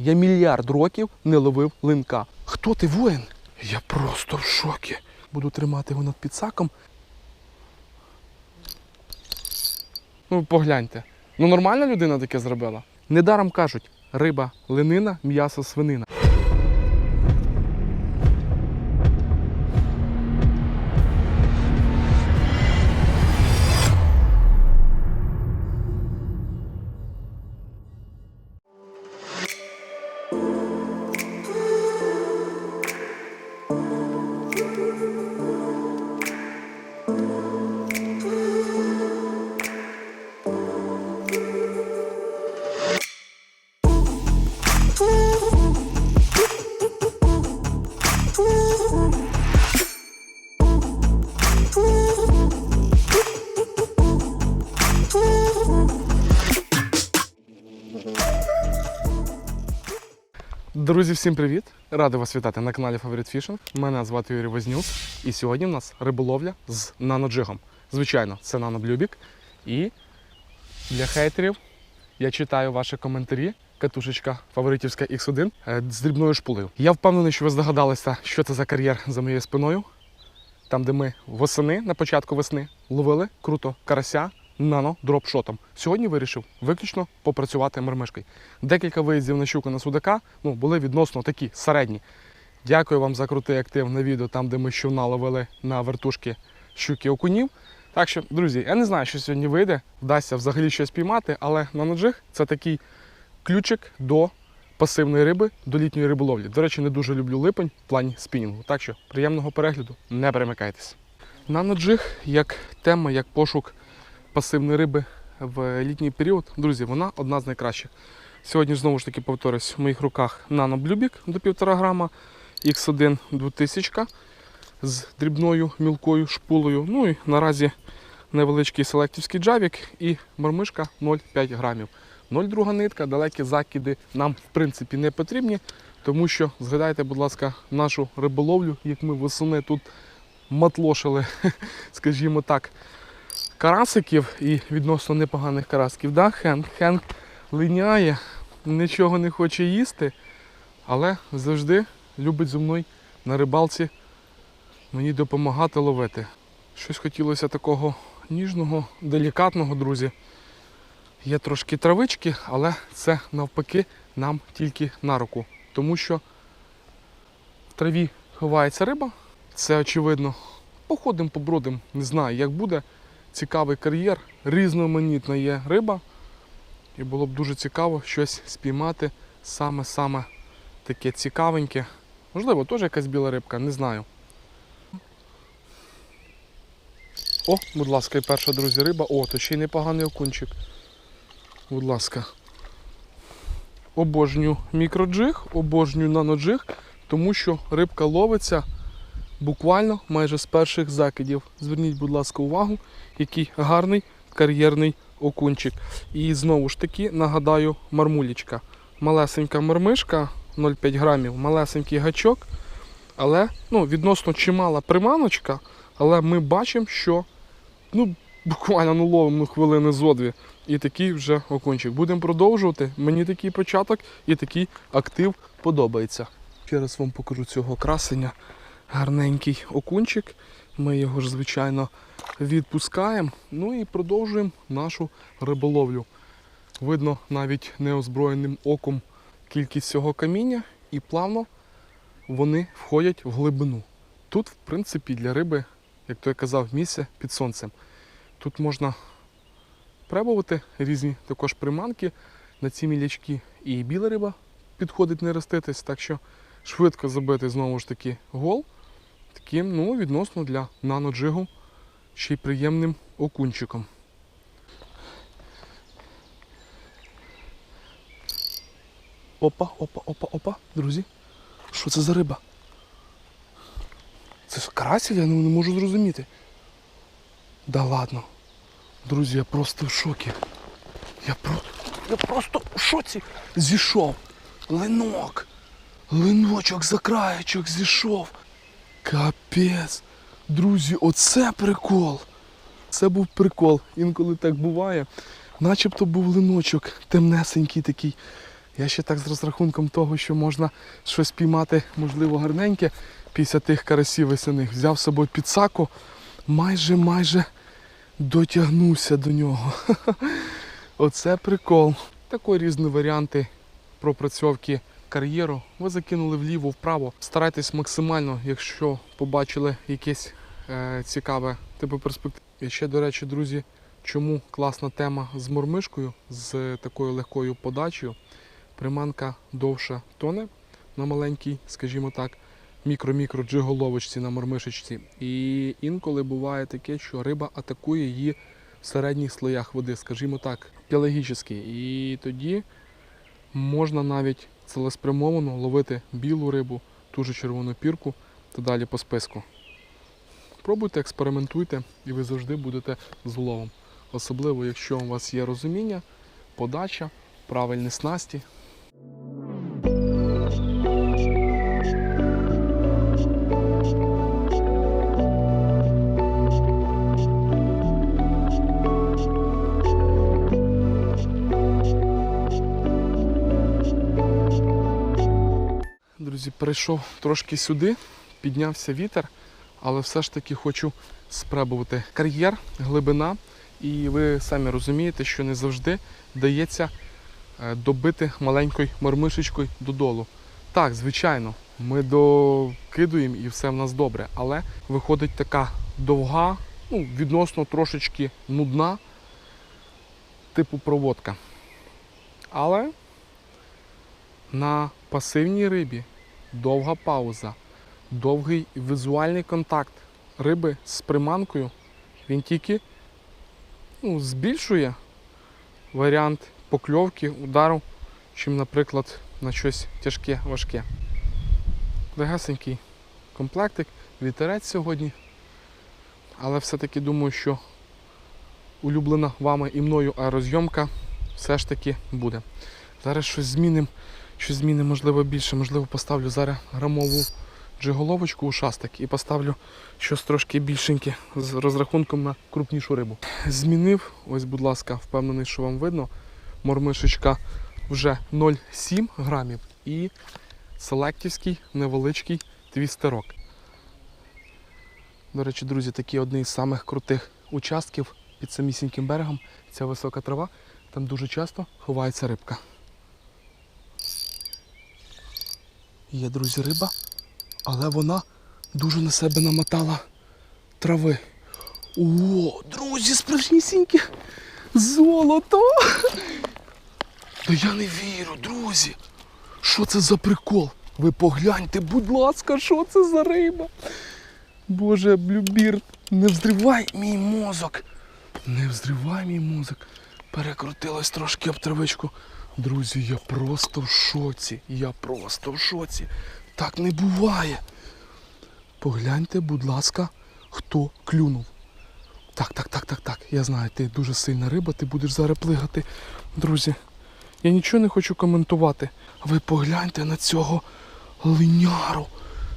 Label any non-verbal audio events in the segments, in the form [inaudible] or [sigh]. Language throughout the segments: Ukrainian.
Я мільярд років не ловив линка. Хто ти воїн? Я просто в шокі. Буду тримати його над підсаком. Ну, погляньте. Ну, нормальна людина таке зробила. Недаром кажуть: риба, линина, м'ясо, свинина. Друзі, всім привіт! Радий вас вітати на каналі Favorite Fishing. Мене звати Юрій Вознюк. І сьогодні в нас риболовля з наноджигом. Звичайно, це наноблюбік. І для хейтерів я читаю ваші коментарі. Катушечка фаворитівська X1 е, з дрібною шпулею. Я впевнений, що ви здогадалися, що це за кар'єр за моєю спиною. Там, де ми восени на початку весни ловили круто карася нано дропшотом. Сьогодні вирішив виключно попрацювати мермишкою. Декілька виїздів на щуку на судака ну, були відносно такі середні. Дякую вам за крутий актив на відео, там, де ми щовна ловили на вертушки щуки окунів. Так що, друзі, я не знаю, що сьогодні вийде, вдасться взагалі щось піймати, але наноджиг це такий ключик до пасивної риби, до літньої риболовлі. До речі, не дуже люблю липень в плані спінінгу. Так що приємного перегляду, не перемикайтесь. Наноджиг як тема, як пошук пасивної риби в літній період, друзі, вона одна з найкращих. Сьогодні знову ж таки повторюсь, в моїх руках Bluebeak до 1,5 грама, X1 2000 з дрібною мілкою шпулею. Ну і наразі невеличкий селектівський джавік і мормишка 0,5 грамів. 0,2 нитка, далекі закиди нам в принципі не потрібні, тому що згадайте, будь ласка, нашу риболовлю, як ми восени тут матлошили, [laughs] скажімо так, карасиків і відносно непоганих карасків. Да? Хенк, Хенк линяє, нічого не хоче їсти, але завжди любить зі мною на рибалці мені допомагати ловити. Щось хотілося такого ніжного, делікатного, друзі. Є трошки травички, але це навпаки нам тільки на руку. Тому що в траві ховається риба, це очевидно. Походимо, побродимо, не знаю, як буде. Цікавий кар'єр, різноманітна є риба. І було б дуже цікаво щось спіймати саме-саме таке цікавеньке. Можливо, теж якась біла рибка, не знаю. О, будь ласка, і перша, друзі, риба. О, то ще й непоганий окунчик. Будь ласка. Обожнюю мікроджиг, обожнюю наноджиг, тому що рибка ловиться буквально майже з перших закидів. Зверніть, будь ласка, увагу, який гарний кар'єрний окунчик. І знову ж таки нагадаю, мармулічка. Малесенька мармишка 0,5 грамів, малесенький гачок, але ну, відносно чимала приманочка, але ми бачимо, що ну, буквально ну, ловимо хвилини зо дві. І такий вже окунчик. Будемо продовжувати. Мені такий початок і такий актив подобається. Ще раз вам покажу цього красення. Гарненький окунчик. Ми його ж, звичайно, відпускаємо. Ну і продовжуємо нашу риболовлю. Видно навіть неозброєним оком кількість цього каміння і плавно вони входять в глибину. Тут, в принципі, для риби, як то я казав, місце під сонцем. Тут можна пробувати різні також приманки на ці мілячки. І біла риба підходить не роститись, так що швидко забити знову ж таки гол. Таким, ну, відносно для наноджигу ще й приємним окунчиком. Опа, опа, опа, опа, друзі. Що це за риба? Це ж я не можу зрозуміти. Да ладно. Друзі, я просто в шокі. Я, про... я просто в шоці зійшов. Линок. Линочок за краєчок зійшов. Капець. Друзі, оце прикол. Це був прикол. Інколи так буває. Начебто був линочок темнесенький такий. Я ще так з розрахунком того, що можна щось піймати, можливо, гарненьке після тих карасів весяних. Взяв з собою підсаку, майже майже дотягнувся до нього. [laughs] Оце прикол. Такої різні варіанти пропрацьовки кар'єру. Ви закинули вліво, вправо. Старайтесь максимально, якщо побачили якесь е, цікаве типу перспектив. І ще, до речі, друзі, чому класна тема з мормишкою, з такою легкою подачею. Приманка довша тоне на маленькій, скажімо так, мікро-мікро джиголовочці на мормишечці. І інколи буває таке, що риба атакує її в середніх слоях води, скажімо так, пелагічні. І тоді можна навіть цілеспрямовано ловити білу рибу, ту же червону пірку та далі по списку. Пробуйте, експериментуйте, і ви завжди будете з уловом. Особливо, якщо у вас є розуміння, подача, правильні снасті. Друзі, перейшов трошки сюди, піднявся вітер, але все ж таки хочу спробувати кар'єр, глибина. І ви самі розумієте, що не завжди вдається е, добити маленькою мормишечкою додолу. Так, звичайно, ми докидуємо і все в нас добре, але виходить така довга, ну, відносно трошечки нудна, типу проводка. Але на пасивній рибі довга пауза, довгий візуальний контакт риби з приманкою, він тільки ну, збільшує варіант покльовки, удару, чим, наприклад, на щось тяжке, важке. Легасенький комплектик, вітерець сьогодні. Але все-таки думаю, що улюблена вами і мною аерозйомка все ж таки буде. Зараз щось змінимо, щось змінимо, можливо, більше, можливо, поставлю зараз грамову джиголовочку у шастик і поставлю щось трошки більшеньке з розрахунком на крупнішу рибу. Змінив, ось, будь ласка, впевнений, що вам видно. Мормишечка вже 0,7 грамів і селектівський невеличкий твістерок. До речі, друзі, такий одний з самих крутих участків під самісіньким берегом. Ця висока трава, там дуже часто ховається рибка. Є, друзі, риба, але вона дуже на себе намотала трави. О, друзі, справжнісіньке золото! Та я не вірю, друзі. Що це за прикол? Ви погляньте, будь ласка, що це за риба? Боже, блюбір, не взривай мій мозок. Не взривай мій мозок. Перекрутилась трошки об травичку. Друзі, я просто в шоці. Я просто в шоці. Так не буває. Погляньте, будь ласка, хто клюнув. Так, так, так, так, так. Я знаю, ти дуже сильна риба, ти будеш зараз плигати. Друзі, я нічого не хочу коментувати. Ви погляньте на цього линяру.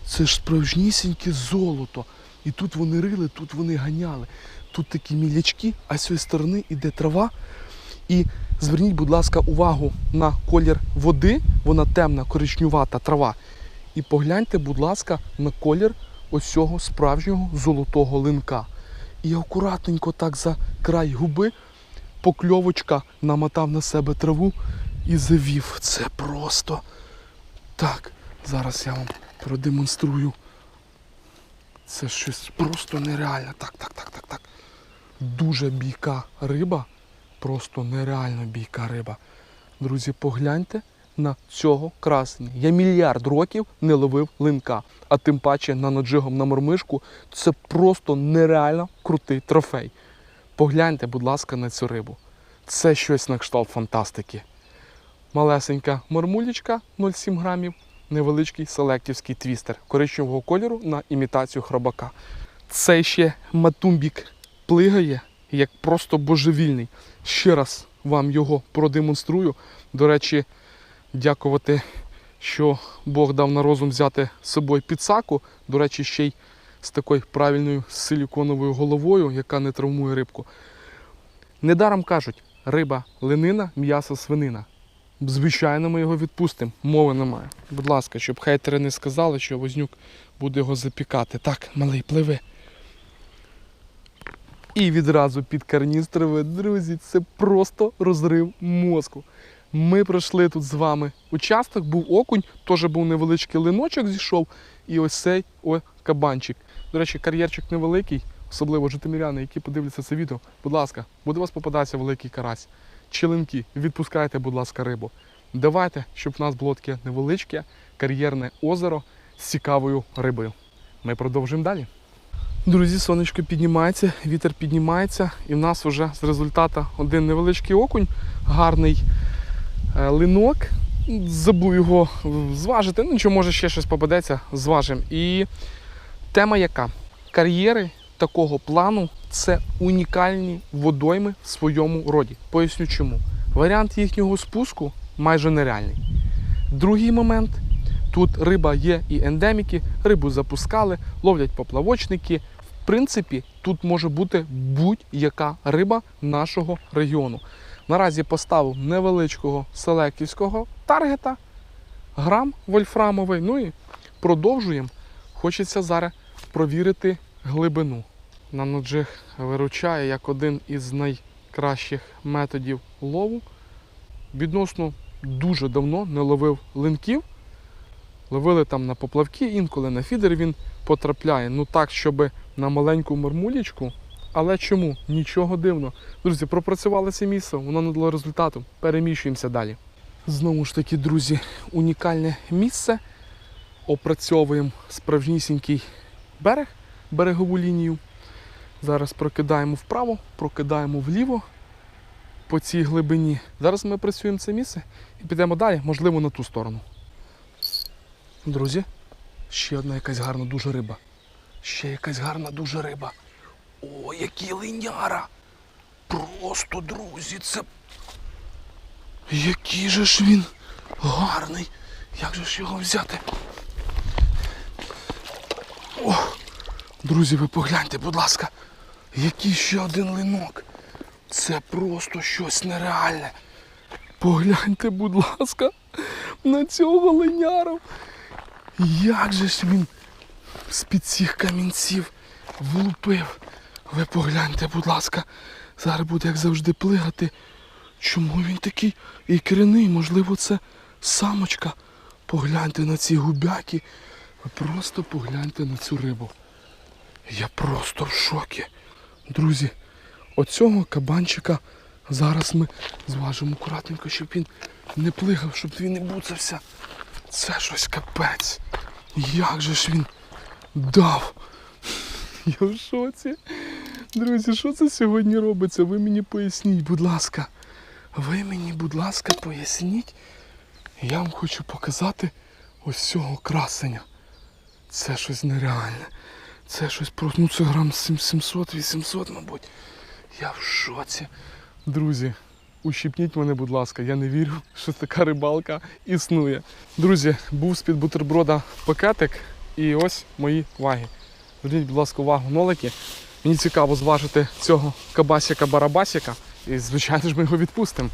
Це ж справжнісіньке золото. І тут вони рили, тут вони ганяли. Тут такі мілячки, а з цієї сторони йде трава. І зверніть, будь ласка, увагу на колір води, вона темна, коричнювата трава. І погляньте, будь ласка, на колір ось цього справжнього золотого линка. І акуратненько так за край губи покльовочка намотав на себе траву і завів. Це просто. Так, зараз я вам продемонструю. Це щось просто нереальне. Так, так, так, так, так. Дуже бійка риба. Просто нереально бійка риба. Друзі, погляньте на цього красення. Я мільярд років не ловив линка, а тим паче наноджигом на мормишку. Це просто нереально крутий трофей. Погляньте, будь ласка, на цю рибу. Це щось на кшталт фантастики. Малесенька мормулечка 0,7 грамів, невеличкий селектівський твістер коричневого кольору на імітацію хробака. Цей ще матумбік плигає як просто божевільний. Ще раз вам його продемонструю. До речі, дякувати, що Бог дав на розум взяти з собою підсаку. До речі, ще й з такою правильною силіконовою головою, яка не травмує рибку. Недаром кажуть, риба линина, м'ясо свинина. Звичайно, ми його відпустимо. Мови немає. Будь ласка, щоб хейтери не сказали, що Вознюк буде його запікати. Так, малий, пливи. І відразу під карністрове, друзі, це просто розрив мозку. Ми пройшли тут з вами участок, був окунь, теж був невеличкий линочок зійшов, і ось цей о, кабанчик. До речі, кар'єрчик невеликий, особливо житомиряни, які подивляться це відео. Будь ласка, буде у вас попадатися великий карась. Челенки, відпускайте, будь ласка, рибу. Давайте, щоб в нас було таке невеличке кар'єрне озеро з цікавою рибою. Ми продовжуємо далі. Друзі, сонечко піднімається, вітер піднімається, і в нас вже з результату один невеличкий окунь, гарний е, линок. Забув його зважити. Ну, нічого, може ще щось попадеться, зважимо. І тема яка? Кар'єри такого плану це унікальні водойми в своєму роді. Поясню чому. Варіант їхнього спуску майже нереальний. Другий момент. Тут риба є і ендеміки, рибу запускали, ловлять поплавочники. В принципі, тут може бути будь-яка риба нашого регіону. Наразі поставив невеличкого селеківського таргета, грам вольфрамовий. Ну і продовжуємо. Хочеться зараз провірити глибину. Наноджиг виручає як один із найкращих методів лову. Відносно дуже давно не ловив линків. Ловили там на поплавки, інколи на фідер він потрапляє. Ну так, щоб на маленьку мармулечку. Але чому? Нічого дивного. Друзі, пропрацювали це місце, воно не дало результату. Переміщуємося далі. Знову ж таки, друзі, унікальне місце. Опрацьовуємо справжнісінький берег, берегову лінію. Зараз прокидаємо вправо, прокидаємо вліво по цій глибині. Зараз ми працюємо це місце і підемо далі, можливо, на ту сторону. Друзі, ще одна якась гарна дуже риба. Ще якась гарна дуже риба. О, який линяра! Просто, друзі, це. Який же ж він гарний! Як же ж його взяти? О! Друзі, ви погляньте, будь ласка, який ще один линок. Це просто щось нереальне. Погляньте, будь ласка, на цього линяру. Як же ж він з-під цих камінців влупив. Ви погляньте, будь ласка, зараз буде, як завжди, плигати. Чому він такий ікряний? Можливо, це самочка. Погляньте на ці губяки. Ви просто погляньте на цю рибу. Я просто в шокі. Друзі, оцього кабанчика зараз ми зважимо акуратненько, щоб він не плигав, щоб він не буцався. Це щось капець. Як же ж він дав? Я в шоці. Друзі, що це сьогодні робиться? Ви мені поясніть, будь ласка. Ви мені, будь ласка, поясніть. Я вам хочу показати ось цього красення. Це щось нереальне. Це щось просто, ну це грам 700-800, мабуть. Я в шоці. Друзі, ущипніть мене, будь ласка, я не вірю, що така рибалка існує. Друзі, був з-під бутерброда пакетик і ось мої ваги. Зверніть, будь ласка, увагу нолики. Мені цікаво зважити цього кабасіка-барабасіка. І, звичайно ж, ми його відпустимо.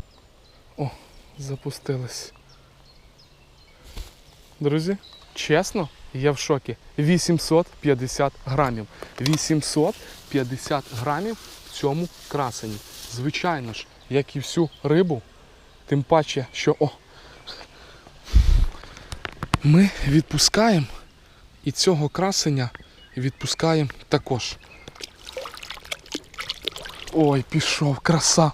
О, запустились. Друзі, чесно, я в шокі. 850 грамів. 850 грамів в цьому красені. Звичайно ж, як і всю рибу, тим паче, що о, ми відпускаємо і цього красення відпускаємо також. Ой, пішов, краса.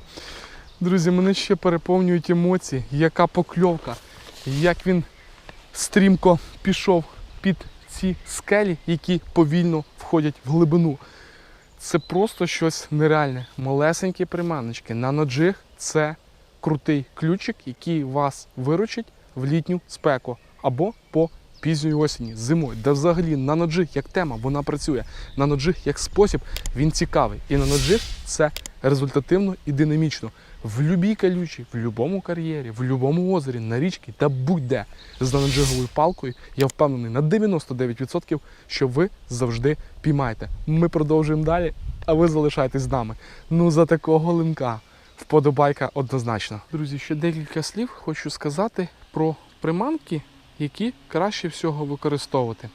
Друзі, мене ще переповнюють емоції, яка покльовка, як він стрімко пішов під ці скелі, які повільно входять в глибину. Це просто щось нереальне. Малесенькі приманочки. Наноджиг це крутий ключик, який вас виручить в літню спеку або по пізньої осені, зимою. Да взагалі наноджиг як тема, вона працює. Наноджиг як спосіб, він цікавий. І наноджиг це результативно і динамічно. В любій калючі, в будь-якому кар'єрі, в будь-якому озері, на річці та будь-де з наноджиговою палкою, я впевнений на 99%, що ви завжди піймаєте. Ми продовжуємо далі, а ви залишайтесь з нами. Ну за такого линка вподобайка однозначно. Друзі, ще декілька слів хочу сказати про приманки, які краще всього використовувати.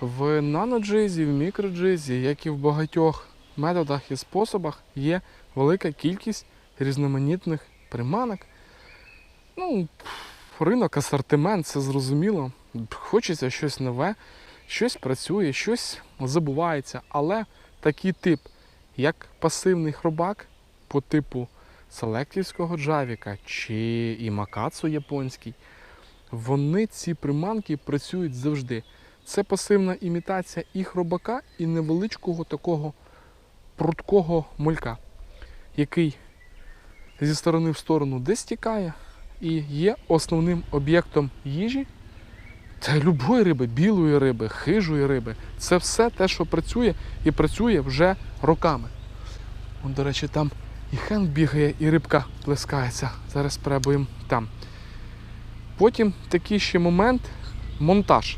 В наноджизі, в мікроджизі, як і в багатьох методах і способах, є велика кількість різноманітних приманок. Ну, ринок, асортимент, це зрозуміло. Хочеться щось нове, щось працює, щось забувається. Але такий тип, як пасивний хробак по типу селектівського джавіка чи і макацу японський, вони ці приманки працюють завжди. Це пасивна імітація і хробака, і невеличкого такого пруткого мулька, який зі сторони в сторону десь тікає і є основним об'єктом їжі та любої риби, білої риби, хижої риби. Це все те, що працює і працює вже роками. Вон, до речі, там і хен бігає, і рибка плескається. Зараз спробуємо там. Потім такий ще момент монтаж.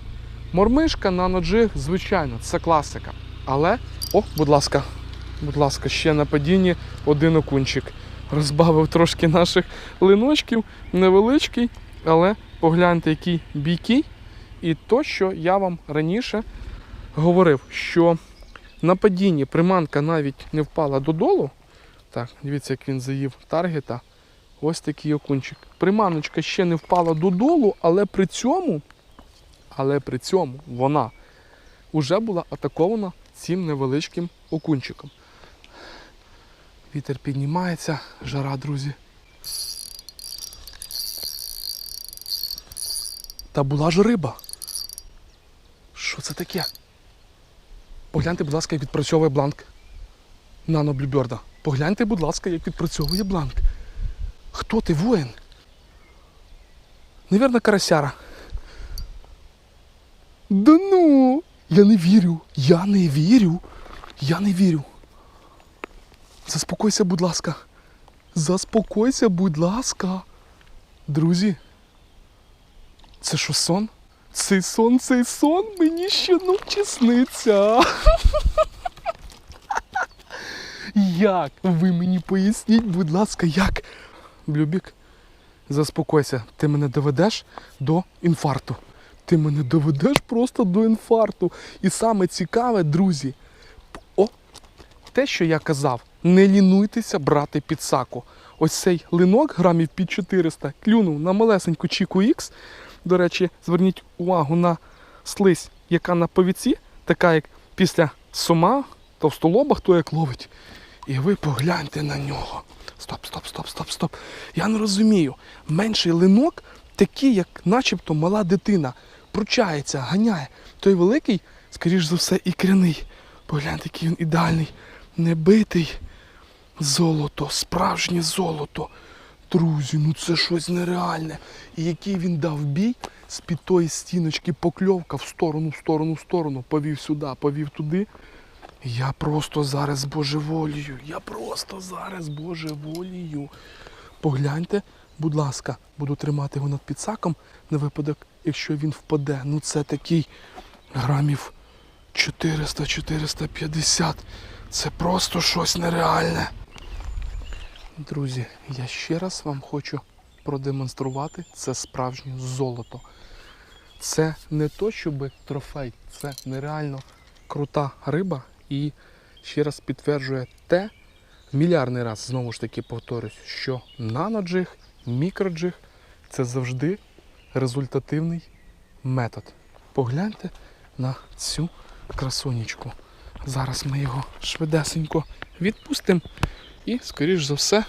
Мормишка на ноджиг, звичайно, це класика. Але, о, будь ласка, будь ласка, ще на падінні один окунчик. Розбавив трошки наших линочків, невеличкий, але погляньте, який бійкий. І то, що я вам раніше говорив, що на падінні приманка навіть не впала додолу. Так, дивіться, як він заїв таргета. Ось такий окунчик. Приманочка ще не впала додолу, але при цьому, але при цьому вона вже була атакована цим невеличким окунчиком. Вітер піднімається, жара, друзі. Та була ж риба. Що це таке? Погляньте, будь ласка, як відпрацьовує бланк нано блюберда. Погляньте, будь ласка, як відпрацьовує бланк. Хто ти воїн? Невірно, карасяра. Да ну! Я не вірю. Я не вірю. Я не вірю. Заспокойся, будь ласка. Заспокойся, будь ласка. Друзі. Це що сон? Цей сон, цей сон мені щоночі сниться. [laughs] Як? Ви мені поясніть, будь ласка, як? Блюбік, заспокойся, ти мене доведеш до інфаркту. Ти мене доведеш просто до інфаркту. І саме цікаве, друзі, о, те, що я казав, не лінуйтеся брати під саку. Ось цей линок грамів під 400 клюнув на малесеньку Чіку X. До речі, зверніть увагу на слизь, яка на повіці, така як після сома, товстолоба, хто як ловить. І ви погляньте на нього. Стоп, стоп, стоп, стоп, стоп. Я не розумію. Менший линок такий, як начебто мала дитина. Пручається, ганяє. Той великий, скоріш за все, ікряний. Погляньте, який він ідеальний, небитий. Золото, справжнє золото. Друзі, ну це щось нереальне. І який він дав бій з-під тої стіночки покльовка в сторону, в сторону, в сторону, повів сюди, повів туди. Я просто зараз божеволію. Я просто зараз божеволію. Погляньте, будь ласка, буду тримати його над підсаком на випадок, якщо він впаде. Ну це такий грамів 400-450. Це просто щось нереальне. Друзі, я ще раз вам хочу продемонструвати це справжнє золото. Це не то, щоб трофей, це нереально крута риба і ще раз підтверджує те, мільярдний раз знову ж таки повторюсь, що наноджиг, мікроджиг це завжди результативний метод. Погляньте на цю красунечку. Зараз ми його швидесенько відпустимо і, скоріш за все,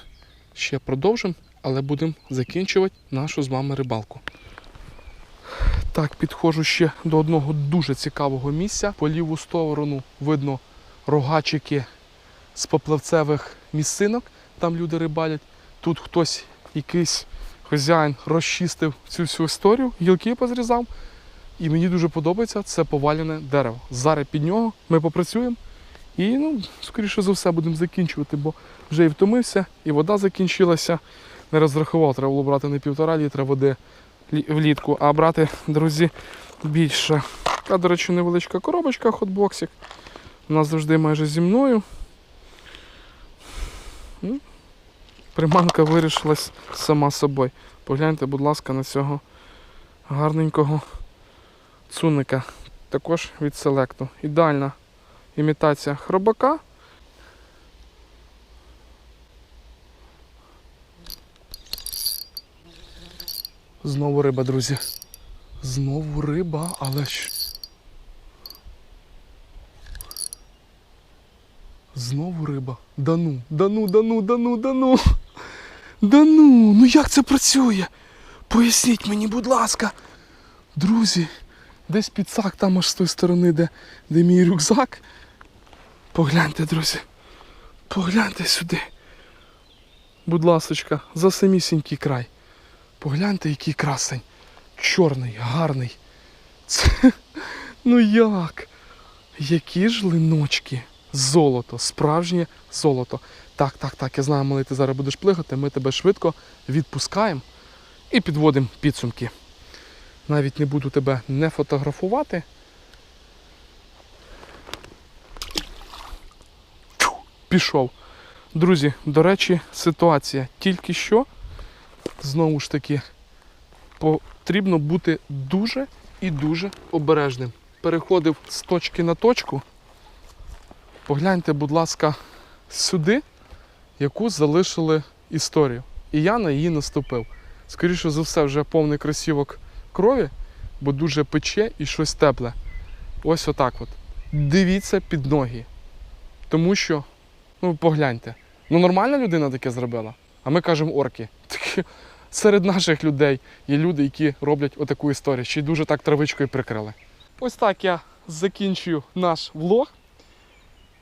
ще продовжимо, але будемо закінчувати нашу з вами рибалку. Так, підходжу ще до одного дуже цікавого місця. По ліву сторону видно рогачики з поплавцевих місцинок, там люди рибалять. Тут хтось, якийсь хазяїн, розчистив цю всю історію, гілки позрізав. І мені дуже подобається це повалене дерево. Зараз під нього ми попрацюємо і, ну, скоріше за все, будемо закінчувати, бо вже і втомився, і вода закінчилася. Не розрахував, треба було брати не півтора літра води влітку, а брати, друзі, більше. Така, до речі, невеличка коробочка, хотбоксик. Нас завжди майже зі мною. Приманка вирішилась сама собою. Погляньте, будь ласка, на цього гарненького цуника. Також від селекту. Ідеальна імітація хробака. Знову риба, друзі. Знову риба, але ж. Знову риба. Да ну, да ну, да ну, да ну, да ну. Да ну, ну як це працює? Поясніть мені, будь ласка. Друзі, десь підсак там аж з тої сторони, де, де мій рюкзак. Погляньте, друзі. Погляньте сюди. Будь ласочка, за самісінький край. Погляньте, який красень. Чорний, гарний. Це... Ну як? Які ж линочки? Золото, справжнє золото. Так, так, так, я знаю, малий, ти зараз будеш плигати, ми тебе швидко відпускаємо і підводимо підсумки. Навіть не буду тебе не фотографувати. Пішов. Друзі, до речі, ситуація тільки що, знову ж таки, потрібно бути дуже і дуже обережним. Переходив з точки на точку. Погляньте, будь ласка, сюди, яку залишили історію. І я на її наступив. Скоріше за все, вже повний кросівок крові, бо дуже пече і щось тепле. Ось отак от. Дивіться під ноги. Тому що, ну погляньте, ну нормальна людина таке зробила. А ми кажемо орки. [laughs] Так, Серед наших людей є люди, які роблять отаку історію, ще й дуже так травичкою прикрили. Ось так я закінчую наш влог.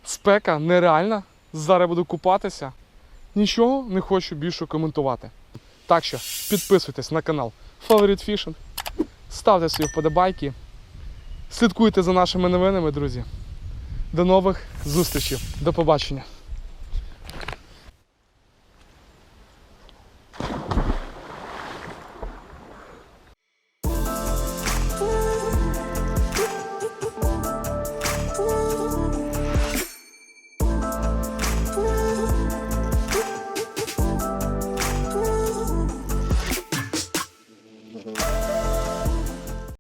Спека нереальна. Зараз буду купатися. Нічого не хочу більше коментувати. Так що підписуйтесь на канал Favorite Fishing, ставте свої вподобайки, слідкуйте за нашими новинами, друзі. До нових зустрічей. До побачення.